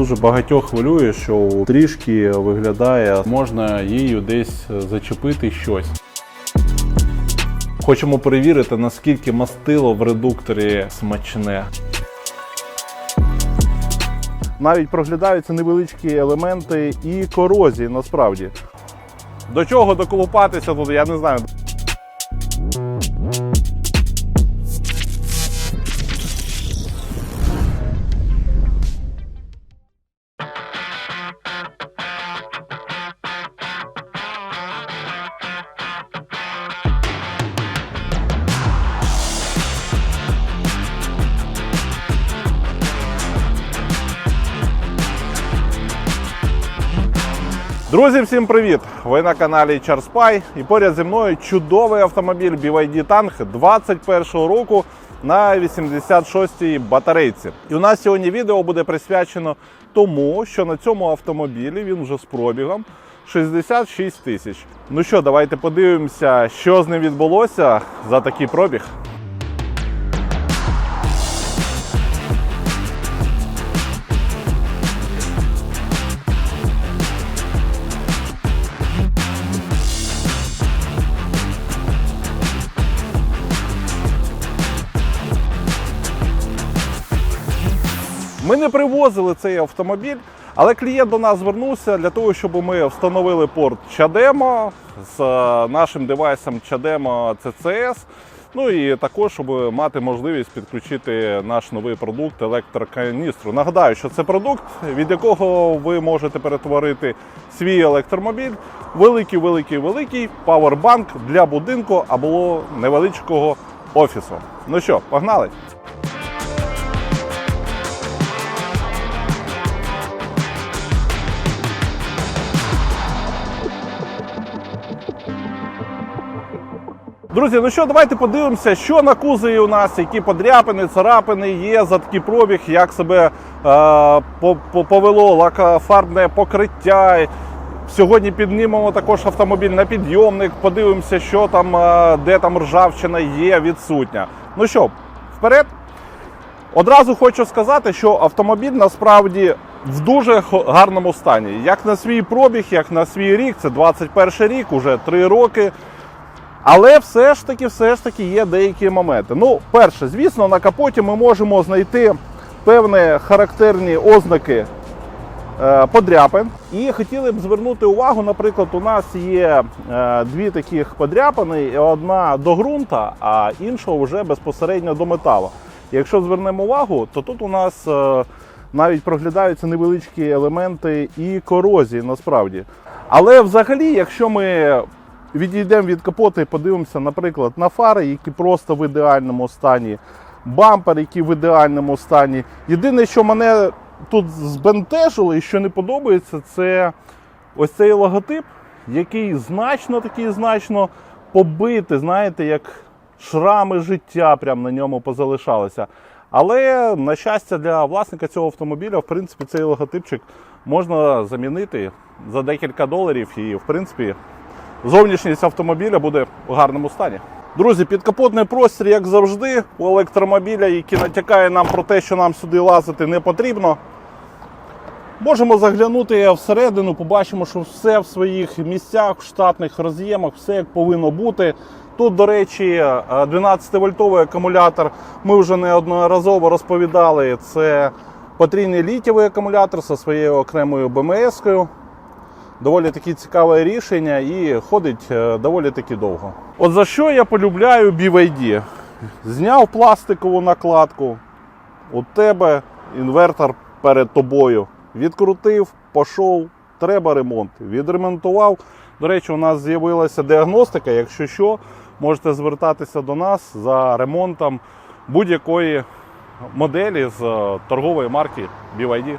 дуже багатьох хвилює, що трішки виглядає, можна її десь зачепити щось. Хочемо перевірити, наскільки мастило в редукторі смачне. Навіть проглядаються невеличкі елементи і корозії насправді. До чого доколупатися тут, я не знаю. Друзі, всім привіт! Ви на каналі CharSpy і поряд зі мною чудовий автомобіль BYD Tank 21-го року на 86-й батарейці. І у нас сьогодні відео буде присвячено тому, що на цьому автомобілі він вже з пробігом 66 тисяч. Ну що, давайте подивимося, що з ним відбулося за такий пробіг. Ми не привозили цей автомобіль, але клієнт до нас звернувся для того, щоб ми встановили порт Чадемо з е, нашим девайсом Чадемо CCS. Ну і також, щоб мати можливість підключити наш новий продукт електроканістру. Нагадаю, що це продукт, від якого ви можете перетворити свій електромобіль великий, великий, великий павербанк для будинку або невеличкого офісу. Ну що, погнали? Друзі, ну що, давайте подивимося, що на кузові у нас, які подряпини, царапини є за пробіг, як себе е, по- по- повело лакофарбне покриття. Сьогодні піднімемо також автомобіль на підйомник, подивимося, що там, е, де там ржавчина є відсутня. Ну що, вперед? Одразу хочу сказати, що автомобіль насправді в дуже гарному стані. Як на свій пробіг, як на свій рік, це 21 рік, уже 3 роки. Але все ж таки, все ж таки є деякі моменти. Ну, перше, звісно, на капоті ми можемо знайти певні характерні ознаки е, подряпин. І хотіли б звернути увагу, наприклад, у нас є е, дві таких подряпини, одна до ґрунта, а інша вже безпосередньо до металу. Якщо звернемо увагу, то тут у нас е, навіть проглядаються невеличкі елементи і корозії насправді. Але взагалі, якщо ми відійдемо від капота і подивимося, наприклад, на фари, які просто в ідеальному стані, бампер, який в ідеальному стані. Єдине, що мене тут збентежило і що не подобається, це ось цей логотип, який значно такий значно побитий, знаєте, як шрами життя прямо на ньому позалишалися. Але, на щастя, для власника цього автомобіля, в принципі, цей логотипчик можна замінити за декілька доларів і, в принципі, зовнішність автомобіля буде в гарному стані. Друзі, підкапотний простір, як завжди, у електромобіля, який натякає нам про те, що нам сюди лазити не потрібно. Можемо заглянути всередину, побачимо, що все в своїх місцях, в штатних роз'ємах, все як повинно бути. Тут, до речі, 12-вольтовий акумулятор. Ми вже неодноразово розповідали. Це потрійний літєвий акумулятор зі своєю окремою БМС-кою. Доволі таки цікаве рішення і ходить е, доволі таки довго. От за що я полюбляю BYD? Зняв пластикову накладку, у тебе інвертор перед тобою. Відкрутив, пішов, треба ремонт. Відремонтував. До речі, у нас з'явилася діагностика. Якщо що, можете звертатися до нас за ремонтом будь-якої моделі з е, торгової марки BYD.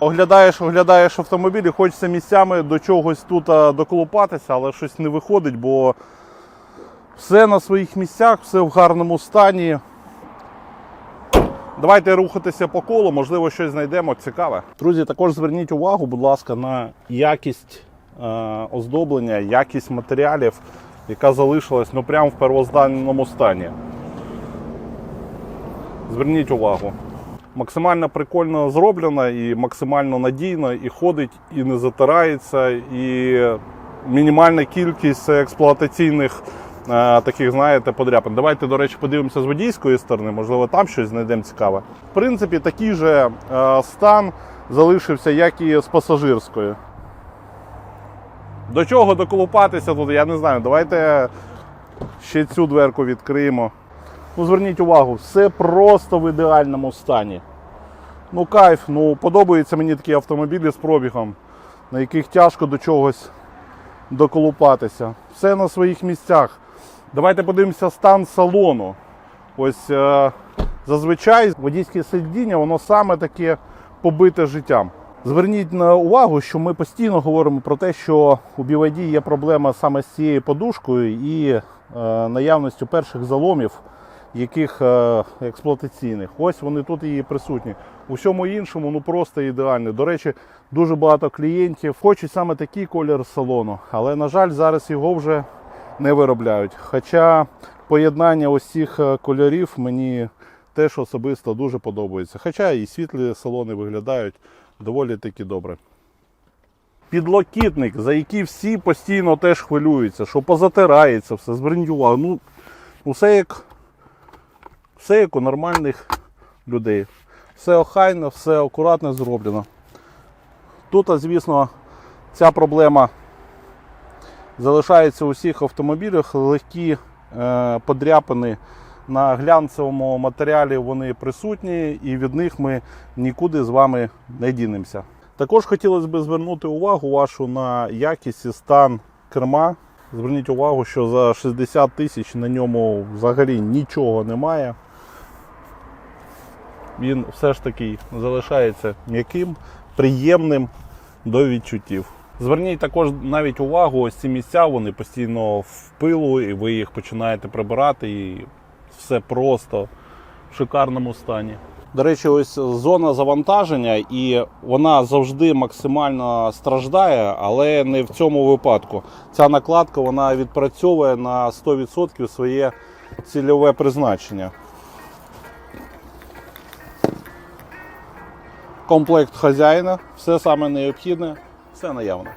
Оглядаєш, оглядаєш автомобіль і хочеться місцями до чогось тут доколупатися, але щось не виходить, бо все на своїх місцях, все в гарному стані. Давайте рухатися по колу, можливо, щось знайдемо цікаве. Друзі, також зверніть увагу, будь ласка, на якість е, оздоблення, якість матеріалів, яка залишилась ну, прямо в первозданному стані. Зверніть увагу. Максимально прикольно зроблена і максимально надійно, і ходить, і не затирається, і мінімальна кількість експлуатаційних е, таких, знаєте, подряпин. Давайте, до речі, подивимося з водійської сторони, можливо, там щось знайдемо цікаве. В принципі, такий же е, стан залишився, як і з пасажирською. До чого доколупатися тут, я не знаю. Давайте ще цю дверку відкриємо. Ну, зверніть увагу, все просто в ідеальному стані. Ну, кайф, ну подобаються мені такі автомобілі з пробігом, на яких тяжко до чогось доколупатися. Все на своїх місцях. Давайте подивимося стан салону. Ось е, зазвичай водійське сидіння, воно саме таке побите життям. Зверніть на увагу, що ми постійно говоримо про те, що у BYD є проблема саме з цією подушкою і е, наявністю перших заломів, яких е, експлуатаційних. Ось вони тут і присутні. У всьому іншому ну просто ідеально. До речі, дуже багато клієнтів хочуть саме такий колір салону, але на жаль, зараз його вже не виробляють. Хоча поєднання ось цих е, кольорів мені теж особисто дуже подобається. Хоча і світлі салони виглядають доволі таки добре. Підлокітник, за який всі постійно теж хвилюються, що позатирається, все, увагу. Ну, усе як, все як у нормальних людей. Все охайно, все акуратно зроблено. Тут, звісно, ця проблема залишається у всіх автомобілях. Легкі е, подряпини на глянцевому матеріалі вони присутні, і від них ми нікуди з вами не дінемося. Також хотілося б звернути увагу вашу на якість і стан керма. Зверніть увагу, що за 60 тисяч на ньому взагалі нічого немає. Він все ж таки залишається м'яким, приємним до відчуттів. Зверніть також навіть увагу, ось ці місця вони постійно в пилу, і ви їх починаєте прибирати, і все просто в шикарному стані. До речі, ось зона завантаження, і вона завжди максимально страждає, але не в цьому випадку. Ця накладка вона відпрацьовує на 100% своє цільове призначення. Комплект хазяїна, все саме необхідне, все наявне.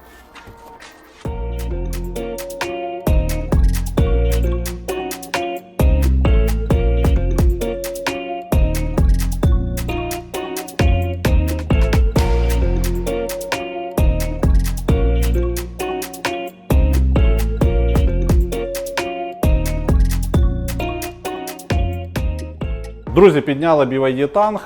Друзі, підняли BYD танк,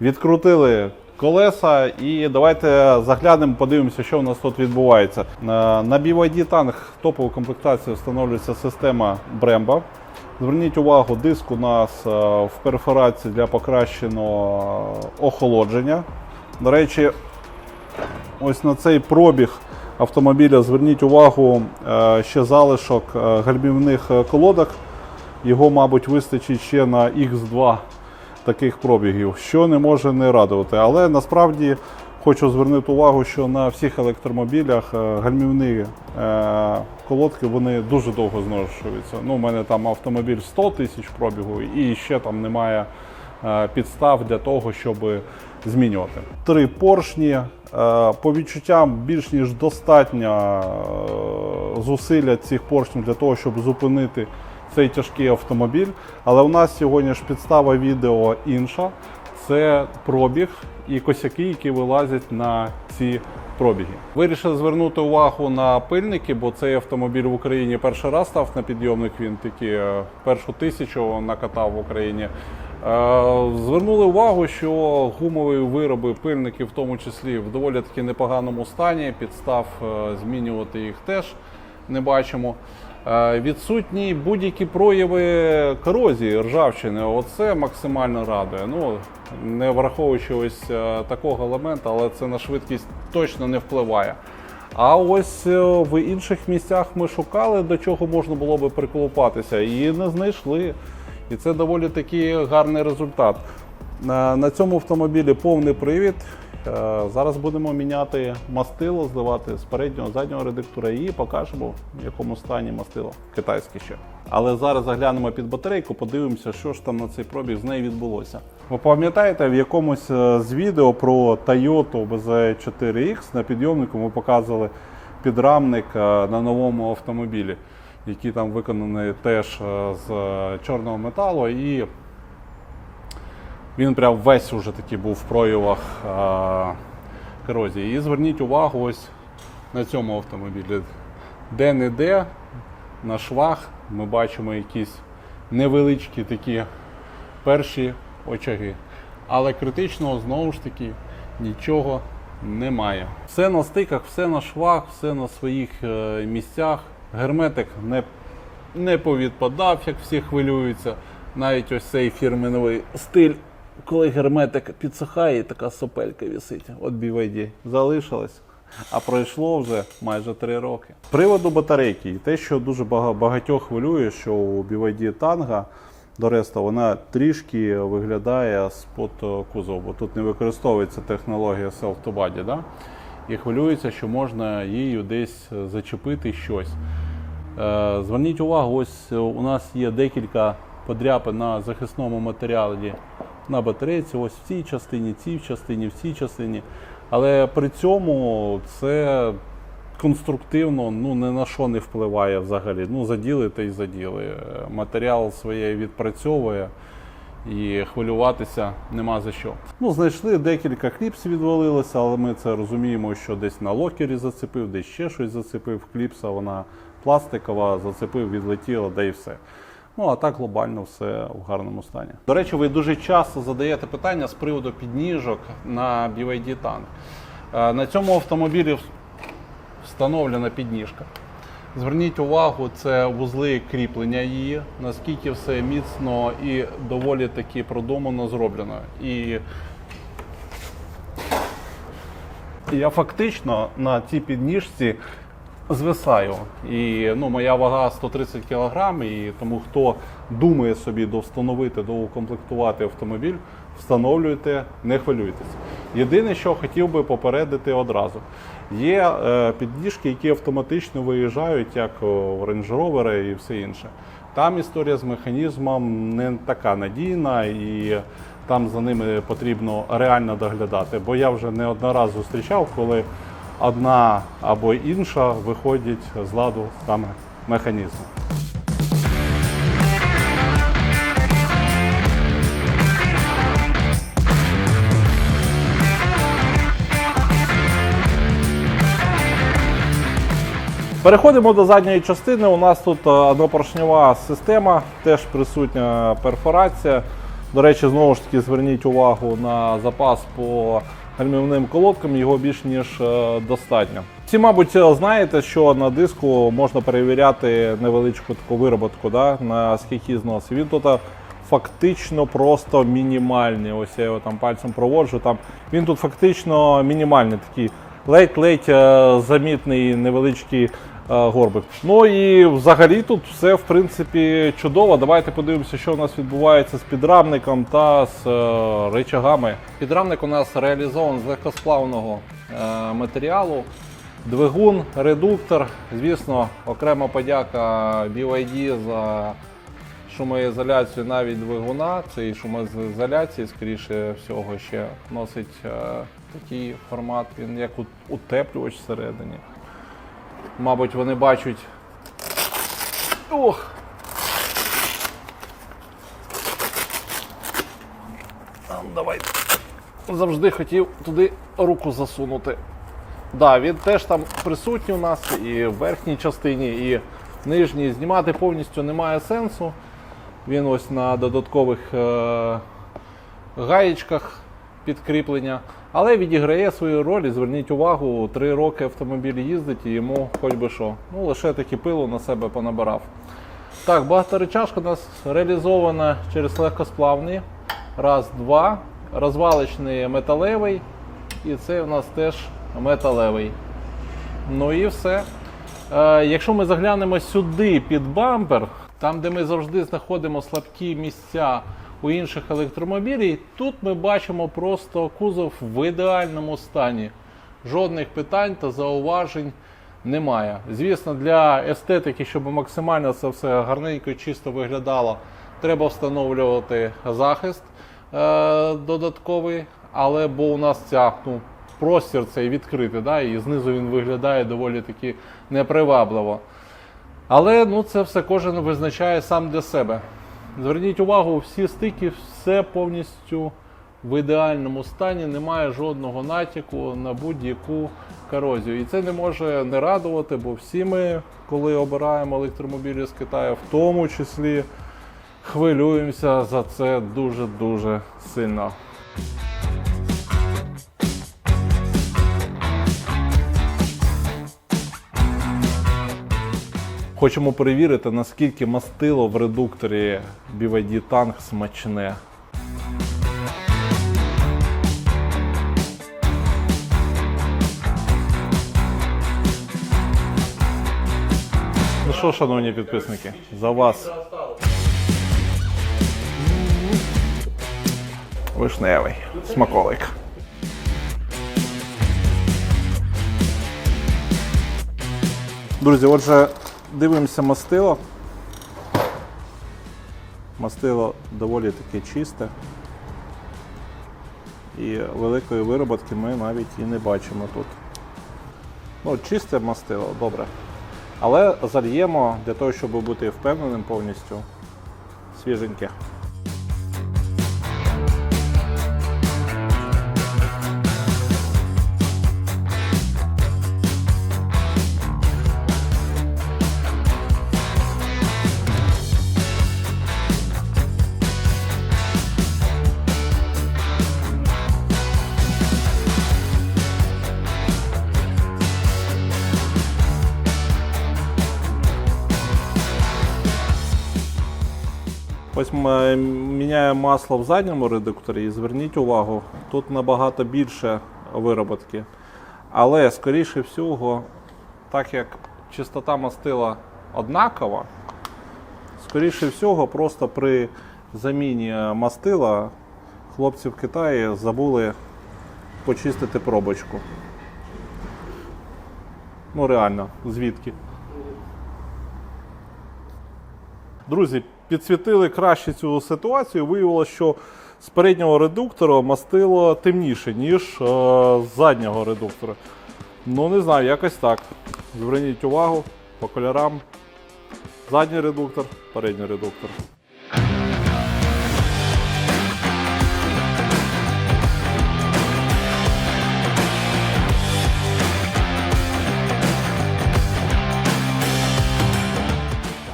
відкрутили колеса і давайте заглянемо, подивимося, що у нас тут відбувається. На на BYD танк топову комплектацію встановлюється система Brembo. Зверніть увагу, диск у нас е, в перфорації для покращеного охолодження. До речі, ось на цей пробіг автомобіля зверніть увагу е, ще залишок е, гальмівних е, колодок. Його, мабуть, вистачить ще на X2 таких пробігів, що не може не радувати. Але насправді хочу звернути увагу, що на всіх електромобілях е, гальмівні е, колодки вони дуже довго зношуються. Ну, у мене там автомобіль 100 тисяч пробігу і ще там немає е, підстав для того, щоб змінювати. Три поршні. По відчуттям більш ніж достатньо зусилля цих поршнів для того, щоб зупинити цей тяжкий автомобіль. Але у нас сьогодні ж підстава відео інша. Це пробіг і косяки, які вилазять на ці пробіги. Вирішив звернути увагу на пильники, бо цей автомобіль в Україні перший раз став на підйомник. Він таки е, першу тисячу накатав в Україні. Е, Звернули увагу, що гумові вироби, пильники, в тому числі в доволі таки непоганому стані. Підстав е, змінювати їх теж не бачимо. Е, Відсутні будь-які прояви корозії, ржавчини. Оце максимально радує. Ну, не враховуючи ось е, такого елемента, але це на швидкість точно не впливає. А ось е, в інших місцях ми шукали, до чого можна було би приколупатися, і не знайшли. І це доволі такий гарний результат. На цьому автомобілі повний привід. Е, Зараз будемо міняти мастило, зливати з переднього заднього редуктора і покажемо, в якому стані мастило китайське ще. Але зараз заглянемо під батарейку, подивимося, що ж там на цей пробіг з нею відбулося. Ви пам'ятаєте, в якомусь е, з відео про Toyota BZ4X на підйомнику ми показували підрамник е, на новому автомобілі, який там виконаний теж з чорного металу. І він прям весь уже такий був в проявах корозії. І зверніть увагу ось на цьому автомобілі. Де-не-де на швах ми бачимо якісь невеличкі такі перші очаги. Але критичного знову ж таки нічого немає. Все на стиках, все на швах, все на своїх е, місцях. Герметик не не повідпадав, як всі хвилюються. Навіть ось цей фірменний стиль, коли герметик підсихає, така сопелька висить. От BYD залишилась. А пройшло вже майже 3 роки. З приводу батарейки, і те, що дуже багатьох хвилює, що у BYD Tanga до Реста вона трішки виглядає з-под е, кузову, бо тут не використовується технологія self-to-body, да? і хвилюється, що можна її десь зачепити щось. Е, Зверніть увагу, ось у нас є декілька подряпин на захисному матеріалі на батарейці, ось в цій частині, цій частині, в цій частині. Але при цьому це конструктивно ну, ні на що не впливає взагалі. Ну, заділи та й заділи. Матеріал своє відпрацьовує і хвилюватися нема за що. Ну, знайшли декілька кліпсів відвалилося, але ми це розуміємо, що десь на локері зацепив, десь ще щось зацепив. Кліпса вона пластикова, зацепив, відлетіла, да і все. Ну а так глобально все в гарному стані. До речі, ви дуже часто задаєте питання з приводу підніжок на BYD Tank. Е, На цьому автомобілі встановлена підніжка. Зверніть увагу, це вузли кріплення її, наскільки все міцно і доволі таки продумано зроблено. І я фактично на цій підніжці звисаю. І ну, моя вага 130 кг, і тому хто думає собі довстановити, доукомплектувати автомобіль, встановлюйте, не хвилюйтесь. Єдине, що хотів би попередити одразу. Є е, підніжки, які автоматично виїжджають, як Range Rover і все інше. Там історія з механізмом не така надійна і там за ними потрібно реально доглядати. Бо я вже не одноразово зустрічав, коли одна або інша виходять з ладу саме механізм. Переходимо до задньої частини. У нас тут е, однопоршнева система, теж присутня перфорація. До речі, знову ж таки зверніть увагу на запас по гальмівним колодкам, його більш ніж е, достатньо. Всі, мабуть, знаєте, що на диску можна перевіряти невеличку таку вироботку, да, на знос. Він тут е, фактично просто мінімальний. Ось я його там пальцем проводжу. Там він тут фактично мінімальний такий ледь-ледь е, замітний невеличкий горбик. Ну і взагалі тут все в принципі чудово. Давайте подивимося, що у нас відбувається з підрамником та з е, речагами. Підрамник у нас реалізований з легкосплавного е, матеріалу. Двигун, редуктор. Звісно, окрема подяка BYD за шумоізоляцію навіть двигуна. Цей шумоізоляції, скоріше всього, ще носить е, такий формат, він як утеплювач всередині. Мабуть, вони бачать. Ох! Давай. Завжди хотів туди руку засунути. Да, він теж там присутній у нас і в верхній частині, і в нижній. Знімати повністю немає сенсу. Він ось на додаткових е- гаєчках підкріплення, але відіграє свою роль. І зверніть увагу, три роки автомобіль їздить і йому хоч би що. Ну, лише таки пилу на себе понабирав. Так, багаторечашка у нас реалізована через легкосплавні. Раз, два. Розвалочний металевий. І це у нас теж металевий. Ну і все. Е, якщо ми заглянемо сюди під бампер, там, де ми завжди знаходимо слабкі місця у інших електромобілів. Тут ми бачимо просто кузов в ідеальному стані. Жодних питань та зауважень немає. Звісно, для естетики, щоб максимально це все гарненько і чисто виглядало, треба встановлювати захист е, додатковий. Але бо у нас ця ну, простір цей відкритий, да, і знизу він виглядає доволі таки непривабливо. Але ну, це все кожен визначає сам для себе. Зверніть увагу, всі стики, все повністю в ідеальному стані, немає жодного натяку на будь-яку корозію. І це не може не радувати, бо всі ми, коли обираємо електромобілі з Китаю, в тому числі хвилюємося за це дуже-дуже сильно. Хочемо перевірити, наскільки мастило в редукторі BYD Tank смачне. Ну що, шановні підписники, за вас. Вишневий смаколик. Друзі, отже, дивимося мастило. Мастило доволі таке чисте. І великої вироботки ми навіть і не бачимо тут. Ну, чисте мастило, добре. Але зальємо для того, щоб бути впевненим повністю свіженьке. Ось ми міняємо масло в задньому редукторі і зверніть увагу, тут набагато більше вироботки. Але, скоріше всього, так як чистота мастила однакова, скоріше всього, просто при заміні мастила хлопці в Китаї забули почистити пробочку. Ну реально, звідки? Друзі, підсвітили краще цю ситуацію. Виявилося, що з переднього редуктора мастило темніше, ніж е, з заднього редуктора. Ну, не знаю, якось так. Зверніть увагу по кольорам. Задній редуктор, передній редуктор.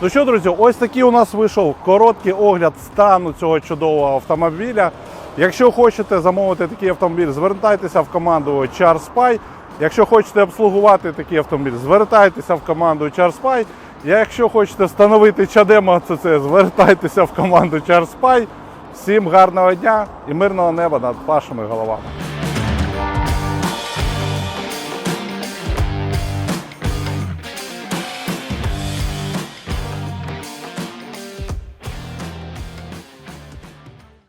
Ну що, друзі, ось такий у нас вийшов короткий огляд стану цього чудового автомобіля. Якщо хочете замовити такий автомобіль, звертайтеся в команду CharSpy. Якщо хочете обслугувати такий автомобіль, звертайтеся в команду CharSpy. Якщо хочете встановити чадемо ЦЦ, звертайтеся в команду CharSpy. Всім гарного дня і мирного неба над вашими головами.